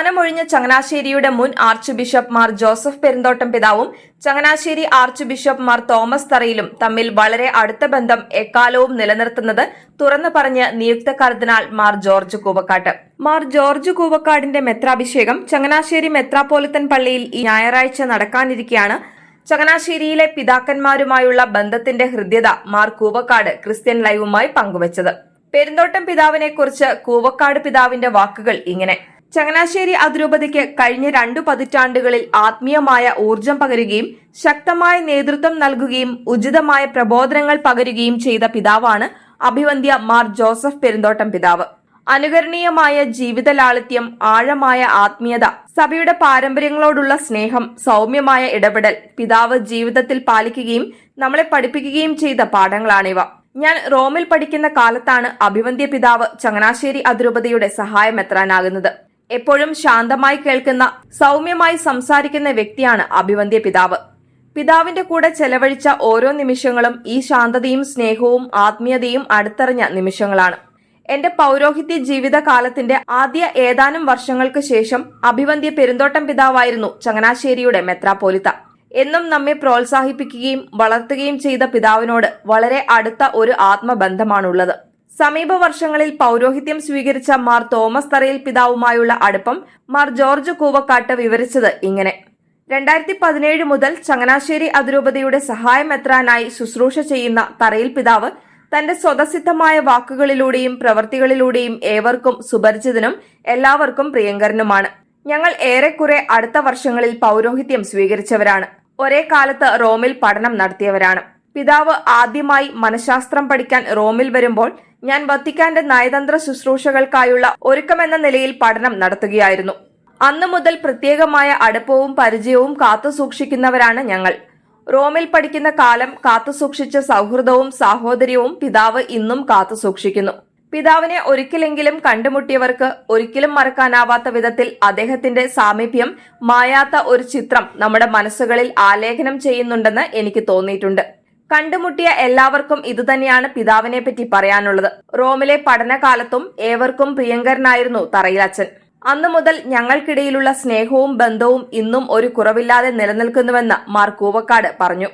സ്ഥാനമൊഴിഞ്ഞ ചങ്ങനാശ്ശേരിയുടെ മുൻ archbishop Mar Joseph Perumthottam പിതാവും Changanassery archbishop Mar Thomas തറയിലും തമ്മിൽ വളരെ അടുത്ത ബന്ധം എക്കാലവും നിലനിർത്തുന്നത് തുറന്നു പറഞ്ഞ് നിയുക്ത കർദിനാൾ മാർ ജോർജ് കൂവക്കാട്ട്. മാർ ജോർജ് കൂവക്കാടിന്റെ മെത്രാഭിഷേകം ചങ്ങനാശ്ശേരി മെത്രാപ്പോലിത്തൻ പള്ളിയിൽ ഈ ഞായറാഴ്ച നടക്കാനിരിക്കെയാണ്. ചങ്ങനാശ്ശേരിയിലെ പിതാക്കന്മാരുമായുള്ള ബന്ധത്തിന്റെ ഹൃദ്യത മാർ കൂവക്കാട് ക്രിസ്ത്യൻ ലൈവുമായി പങ്കുവച്ചത്. പെരുന്തോട്ടം പിതാവിനെക്കുറിച്ച് കൂവക്കാട് പിതാവിന്റെ വാക്കുകൾ ഇങ്ങനെ. ചങ്ങനാശ്ശേരി അതിരൂപതയ്ക്ക് കഴിഞ്ഞ രണ്ടു പതിറ്റാണ്ടുകളിൽ ആത്മീയമായ ഊർജം പകരുകയും ശക്തമായ നേതൃത്വം നൽകുകയും ഉചിതമായ പ്രബോധനങ്ങൾ പകരുകയും ചെയ്ത പിതാവാണ് അഭിവന്ധ്യ മാർ ജോസഫ് പെരുന്തോട്ടം പിതാവ്. അനുകരണീയമായ ജീവിത ലാളിത്യം ആഴമായ ആത്മീയത സഭയുടെ പാരമ്പര്യങ്ങളോടുള്ള സ്നേഹം സൗമ്യമായ ഇടപെടൽ പിതാവ് ജീവിതത്തിൽ പാലിക്കുകയും നമ്മളെ പഠിപ്പിക്കുകയും ചെയ്ത പാഠങ്ങളാണിവ. ഞാൻ റോമിൽ പഠിക്കുന്ന കാലത്താണ് അഭിവന്ധ്യ പിതാവ് ചങ്ങനാശ്ശേരി അതിരൂപതയുടെ സഹായമെത്രാനാകുന്നത് എപ്പോഴും ശാന്തമായി കേൾക്കുന്ന സൗമ്യമായി സംസാരിക്കുന്ന വ്യക്തിയാണ് അഭിവന്ധ്യ പിതാവ്. പിതാവിന്റെ കൂടെ ചെലവഴിച്ച ഓരോ നിമിഷങ്ങളും ഈ ശാന്തതയും സ്നേഹവും ആത്മീയതയും അടുത്തറിഞ്ഞ നിമിഷങ്ങളാണ്. എന്റെ പൗരോഹിത്യ ജീവിതകാലത്തിന്റെ ആദ്യ ഏതാനും വർഷങ്ങൾക്ക് ശേഷം അഭിവന്ധ്യ പെരുന്തോട്ടം പിതാവായിരുന്നു ചങ്ങനാശ്ശേരിയുടെ മെത്രാപ്പോലിത്ത. എന്നും നമ്മെ പ്രോത്സാഹിപ്പിക്കുകയും വളർത്തുകയും ചെയ്ത പിതാവിനോട് വളരെ അടുത്ത ഒരു ആത്മബന്ധമാണുള്ളത്. സമീപ വർഷങ്ങളിൽ പൗരോഹിത്യം സ്വീകരിച്ച മാർ തോമസ് തറയിൽ പിതാവുമായുള്ള അടുപ്പം മാർ ജോർജ് കൂവക്കാട്ട് വിവരിച്ചത് ഇങ്ങനെ. രണ്ടായിരത്തി പതിനേഴ് മുതൽ ചങ്ങനാശ്ശേരി അതിരൂപതയുടെ സഹായമെത്രാനായി ശുശ്രൂഷ ചെയ്യുന്ന തറയിൽ പിതാവ് തന്റെ സ്വതസിദ്ധമായ വാക്കുകളിലൂടെയും പ്രവൃത്തികളിലൂടെയും ഏവർക്കും സുപരിചിതനും എല്ലാവർക്കും പ്രിയങ്കരനുമാണ്. ഞങ്ങൾ ഏറെക്കുറെ അടുത്ത വർഷങ്ങളിൽ പൗരോഹിത്യം സ്വീകരിച്ചവരാണ്. ഒരേ കാലത്ത് റോമിൽ പഠനം നടത്തിയവരാണ്. പിതാവ് ആദ്യമായി മനഃശാസ്ത്രം പഠിക്കാൻ റോമിൽ വരുമ്പോൾ ഞാൻ വത്തിക്കാന്റെ നയതന്ത്ര ശുശ്രൂഷകൾക്കായുള്ള ഒരുക്കമെന്ന നിലയിൽ പഠനം നടത്തുകയായിരുന്നു. അന്നു മുതൽ പ്രത്യേകമായ അടുപ്പവും പരിചയവും കാത്തുസൂക്ഷിക്കുന്നവരാണ് ഞങ്ങൾ. റോമിൽ പഠിക്കുന്ന കാലം കാത്തുസൂക്ഷിച്ച സൗഹൃദവും സാഹോദര്യവും പിതാവ് ഇന്നും കാത്തുസൂക്ഷിക്കുന്നു പിതാവിനെ ഒരിക്കലെങ്കിലും കണ്ടുമുട്ടിയവർക്ക് ഒരിക്കലും മറക്കാനാവാത്ത വിധത്തിൽ അദ്ദേഹത്തിന്റെ സാമീപ്യം മായാത്ത ഒരു ചിത്രം നമ്മുടെ മനസ്സുകളിൽ ആലേഖനം ചെയ്യുന്നുണ്ടെന്ന് എനിക്ക് തോന്നിയിട്ടുണ്ട്. കണ്ടുമുട്ടിയ എല്ലാവർക്കും ഇതുതന്നെയാണ് പിതാവിനെ പറ്റി പറയാനുള്ളത്. റോമിലെ പഠനകാലത്തും ഏവർക്കും പ്രിയങ്കരനായിരുന്നു തറയിലച്ചൻ അന്നു മുതൽ ഞങ്ങൾക്കിടയിലുള്ള സ്നേഹവും ബന്ധവും ഇന്നും ഒരു കുറവില്ലാതെ നിലനിൽക്കുന്നുവെന്ന് മാർ കൂവക്കാട് പറഞ്ഞു.